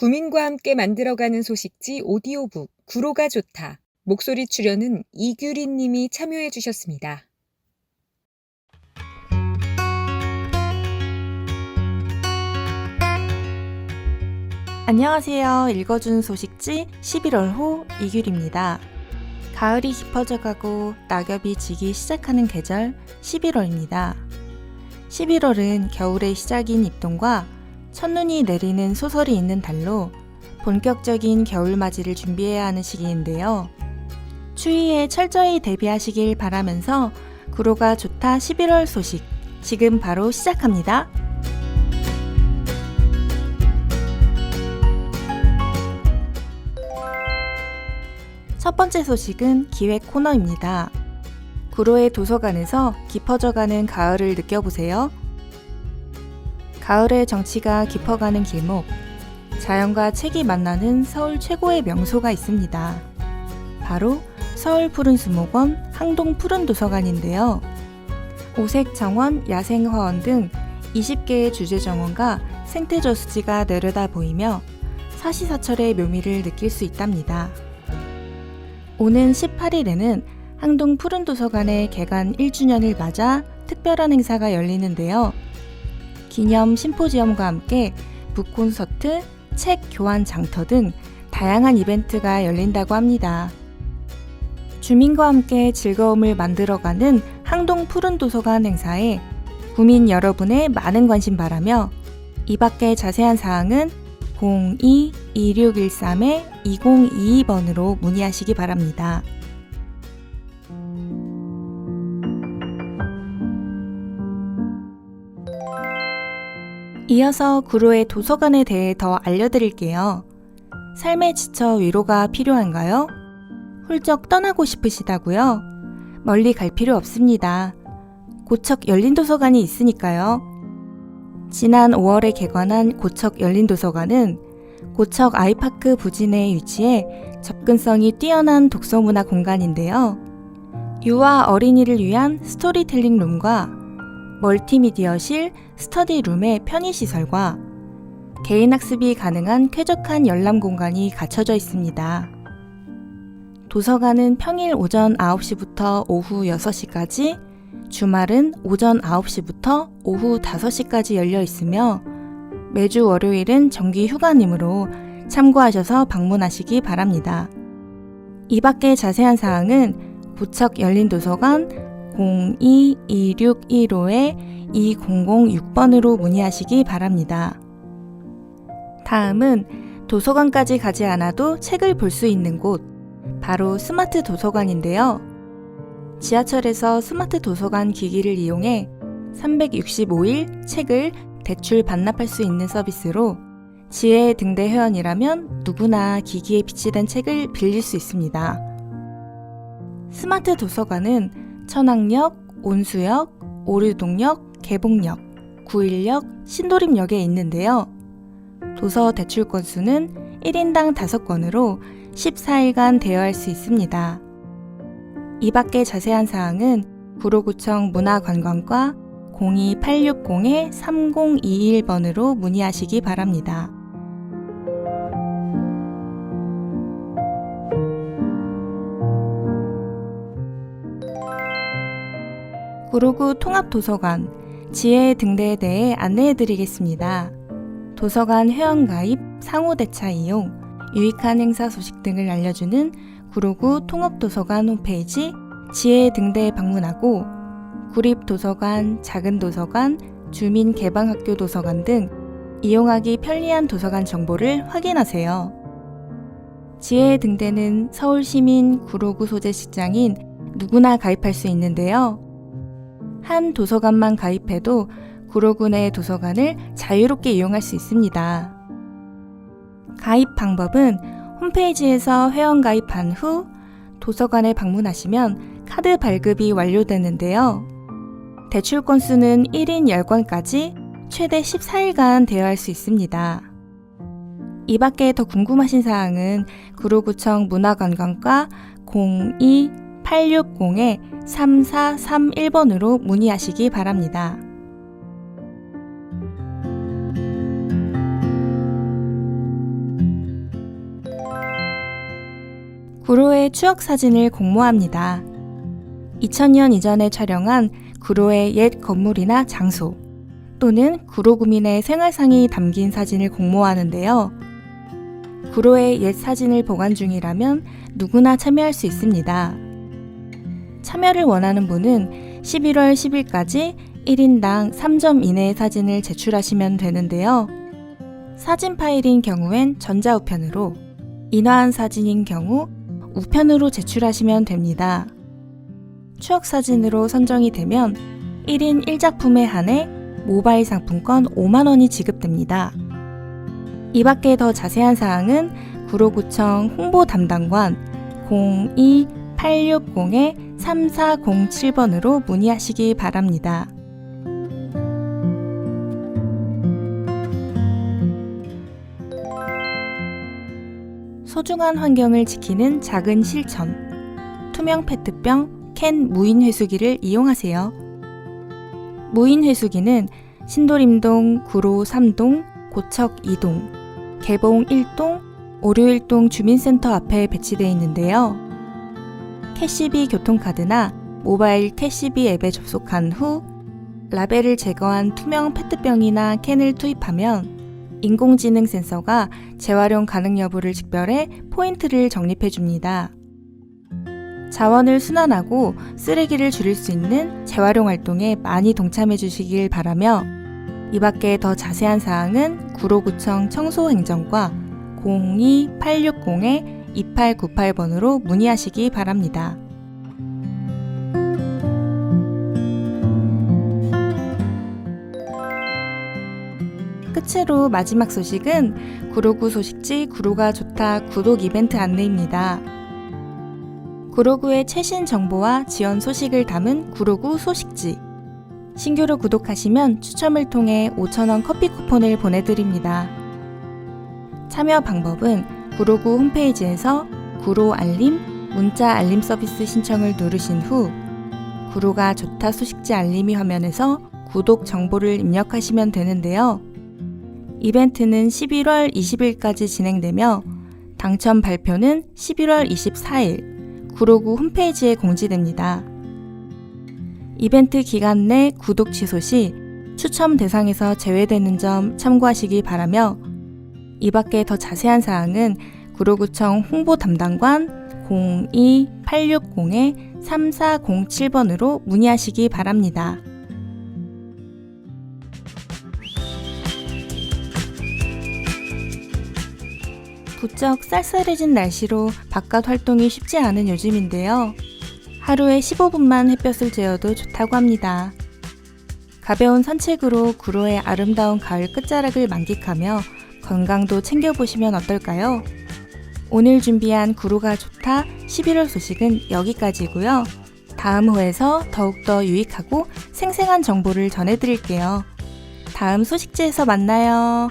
구민과 함께 만들어가는 소식지 오디오북 구로가 좋다. 목소리 출연은 이규린 님이 참여해 주셨습니다. 안녕하세요. 읽어준 소식지 11월호 이규리입니다. 가을이 깊어져 가고 낙엽이 지기 시작하는 계절 11월입니다. 11월은 겨울의 시작인 입동과 첫눈이 내리는 소설이 있는 달로 본격적인 겨울맞이를 준비해야 하는 시기인데요. 추위에 철저히 대비하시길 바라면서 구로가 좋다 11월 소식 지금 바로 시작합니다. 첫 번째 소식은 기획 코너입니다. 구로의 도서관에서 깊어져가는 가을을 느껴보세요. 가을의 정치가 깊어가는 길목, 자연과 책이 만나는 서울 최고의 명소가 있습니다. 바로 서울 푸른 수목원 항동 푸른 도서관인데요. 오색 정원, 야생 화원 등 20개의 주제 정원과 생태 저수지가 내려다 보이며 사시사철의 묘미를 느낄 수 있답니다. 오는 18일에는 항동 푸른 도서관의 개관 1주년을 맞아 특별한 행사가 열리는데요. 기념 심포지엄과 함께 북 콘서트, 책 교환 장터 등 다양한 이벤트가 열린다고 합니다. 주민과 함께 즐거움을 만들어가는 항동 푸른 도서관 행사에 구민 여러분의 많은 관심 바라며 이 밖의 자세한 사항은 02-2613-2022번으로 문의하시기 바랍니다. 이어서 구로의 도서관에 대해 더 알려드릴게요. 삶에 지쳐 위로가 필요한가요? 훌쩍 떠나고 싶으시다고요? 멀리 갈 필요 없습니다. 고척 열린 도서관이 있으니까요. 지난 5월에 개관한 고척 열린 도서관은 고척 아이파크 부진에 위치해 접근성이 뛰어난 독서문화 공간인데요. 유아 어린이를 위한 스토리텔링 룸과 멀티미디어실, 스터디룸의 편의시설과 개인 학습이 가능한 쾌적한 열람 공간이 갖춰져 있습니다. 도서관은 평일 오전 9시부터 오후 6시까지, 주말은 오전 9시부터 오후 5시까지 열려 있으며 매주 월요일은 정기 휴관이므로 참고하셔서 방문하시기 바랍니다. 이 밖의 자세한 사항은 고척 열린 도서관 02-2615-2006번으로 문의하시기 바랍니다. 다음은 도서관까지 가지 않아도 책을 볼 수 있는 곳, 바로 스마트 도서관인데요. 지하철에서 스마트 도서관 기기를 이용해 365일 책을 대출 반납할 수 있는 서비스로 지혜 등대 회원이라면 누구나 기기에 비치된 책을 빌릴 수 있습니다. 스마트 도서관은 천왕역, 온수역, 오류동역, 개봉역, 구일역, 신도림역에 있는데요. 도서 대출 건수는 1인당 5건으로 14일간 대여할 수 있습니다. 이 밖의 자세한 사항은 구로구청 문화관광과 02-860-3021번으로 문의하시기 바랍니다. 구로구 통합도서관 지혜 등대에 대해 안내해 드리겠습니다. 도서관 회원가입, 상호대차 이용, 유익한 행사 소식 등을 알려주는 구로구 통합도서관 홈페이지 지혜 등대에 방문하고 구립도서관, 작은 도서관, 주민개방학교 도서관 등 이용하기 편리한 도서관 정보를 확인하세요. 지혜 등대는 서울시민 구로구 소재 직장인 누구나 가입할 수 있는데요. 한 도서관만 가입해도 구로구 내 도서관을 자유롭게 이용할 수 있습니다. 가입 방법은 홈페이지에서 회원 가입한 후 도서관에 방문하시면 카드 발급이 완료되는데요. 대출 건수는 1인 10건까지 최대 14일간 대여할 수 있습니다. 이 밖에 더 궁금하신 사항은 구로구청 문화관광과 860-3431번으로 문의하시기 바랍니다. 구로의 추억 사진을 공모합니다. 2000년 이전에 촬영한 구로의 옛 건물이나 장소 또는 구로 구민의 생활상이 담긴 사진을 공모하는데요. 구로의 옛 사진을 보관 중이라면 누구나 참여할 수 있습니다. 참여를 원하는 분은 11월 10일까지 1인당 3점 이내의 사진을 제출하시면 되는데요. 사진 파일인 경우엔 전자우편으로, 인화한 사진인 경우 우편으로 제출하시면 됩니다. 추억 사진으로 선정이 되면 1인 1작품에 한해 모바일 상품권 5만원이 지급됩니다. 이 밖에 더 자세한 사항은 구로구청 홍보 담당관 02-860-3407번으로 문의하시기 바랍니다. 소중한 환경을 지키는 작은 실천. 투명 페트병, 캔 무인 회수기를 이용하세요. 무인 회수기는 신도림동, 구로 3동, 고척 2동, 개봉 1동, 오류 1동 주민센터 앞에 배치되어 있는데요. 캐시비 교통카드나 모바일 캐시비 앱에 접속한 후 라벨을 제거한 투명 페트병이나 캔을 투입하면 인공지능 센서가 재활용 가능 여부를 직별해 포인트를 적립해 줍니다. 자원을 순환하고 쓰레기를 줄일 수 있는 재활용 활동에 많이 동참해 주시길 바라며 이 밖에 더 자세한 사항은 구로구청 청소행정과 02-860-2898번으로 문의하시기 바랍니다. 끝으로 마지막 소식은 구로구 소식지 구로가 좋다 구독 이벤트 안내입니다. 구로구의 최신 정보와 지원 소식을 담은 구로구 소식지. 신규로 구독하시면 추첨을 통해 5,000원 커피 쿠폰을 보내드립니다. 참여 방법은 구로구 홈페이지에서 구로 알림, 문자 알림 서비스 신청을 누르신 후 구로가 좋다 소식지 알림이 화면에서 구독 정보를 입력하시면 되는데요. 이벤트는 11월 20일까지 진행되며 당첨 발표는 11월 24일 구로구 홈페이지에 공지됩니다. 이벤트 기간 내 구독 취소 시 추첨 대상에서 제외되는 점 참고하시기 바라며 이 밖에 더 자세한 사항은 구로구청 홍보 담당관 02-860-3407번으로 문의하시기 바랍니다. 부쩍 쌀쌀해진 날씨로 바깥 활동이 쉽지 않은 요즘인데요. 하루에 15분만 햇볕을 쬐어도 좋다고 합니다. 가벼운 산책으로 구로의 아름다운 가을 끝자락을 만끽하며 건강도 챙겨보시면 어떨까요? 오늘 준비한 구로가 좋다 11월 소식은 여기까지고요. 다음 호에서 더욱더 유익하고 생생한 정보를 전해드릴게요. 다음 소식지에서 만나요.